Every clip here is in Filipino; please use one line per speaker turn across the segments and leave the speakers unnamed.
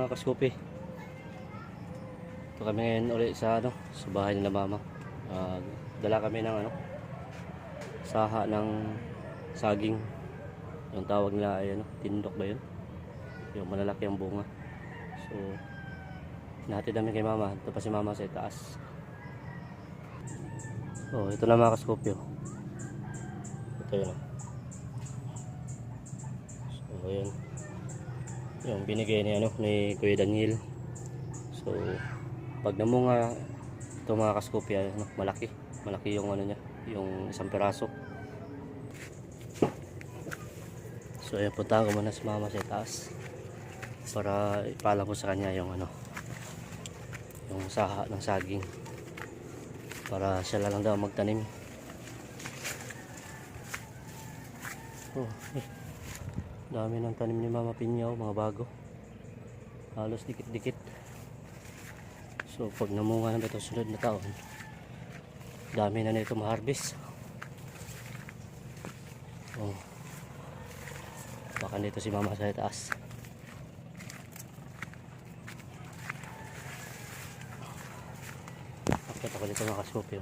mga kaskupi. Ito kami ngayon ulit sa ano, sa bahay nila mama. Ah, dala kami ng ano, saha ng saging. Yung tawag nila ay ano, tindok ba yun? Yung malalaki ang bunga. So, natin namin kay mama. Ito pa si mama sa itaas. Oh, ito na mga kaskopyo. Ito yun. oh. So, yun. Yung binigay ni ano ni Kuya Daniel. So, pag namunga ito mga kaskopya, ano, malaki. Malaki yung ano niya, yung isang piraso. So, ayan punta ko muna si mama sa taas para ipala ko sa kanya yung ano yung saha ng saging para siya lang daw magtanim oh, eh. Dami ng tanim ni Mama Pinyaw mga bago halos dikit-dikit so pag namunga na ito sunod na taon dami na nito ma-harvest oh. baka nito si Mama sa taas Akit ako dito mga kaskopyo.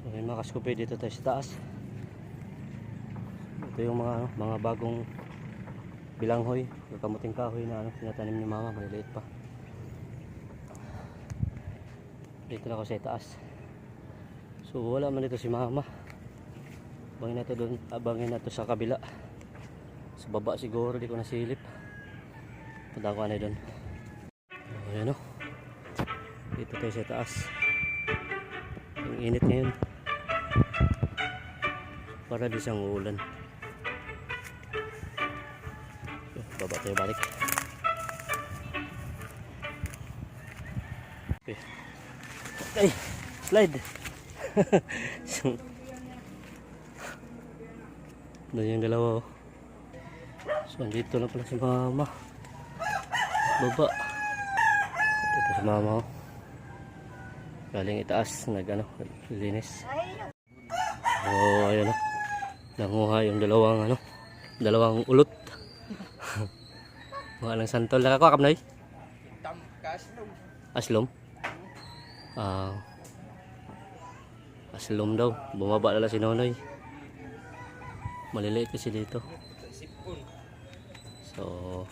So yung mga kaskopyo dito tayo sa taas. Ito yung mga ano, mga bagong bilanghoy, yung kamuting kahoy na ano, tinatanim ni mama, maliliit pa. Dito na ako sa taas. So wala man dito si mama. Abangin na to doon, abangin na to sa kabila. Sa baba siguro, di ko nasilip. Punta ko na doon. Ayan o. Dito tayo sa taas. Ang init ngayon. Para di siyang ulan. Okay, Baba tayo balik. Okay. Ay! Slide! so, doon yung dalawa oh. So, andito na pala si mama. Baba. Ito si mama ko. Galing itaas, nag ano, linis. Oh, ayun o. Nanguha yung dalawang ano, dalawang ulot. Mga ng santol. Nakakuha ka Noy? Aslom? Ah. aslom daw. Bumaba na si Nonoy. Maliliit kasi dito. So,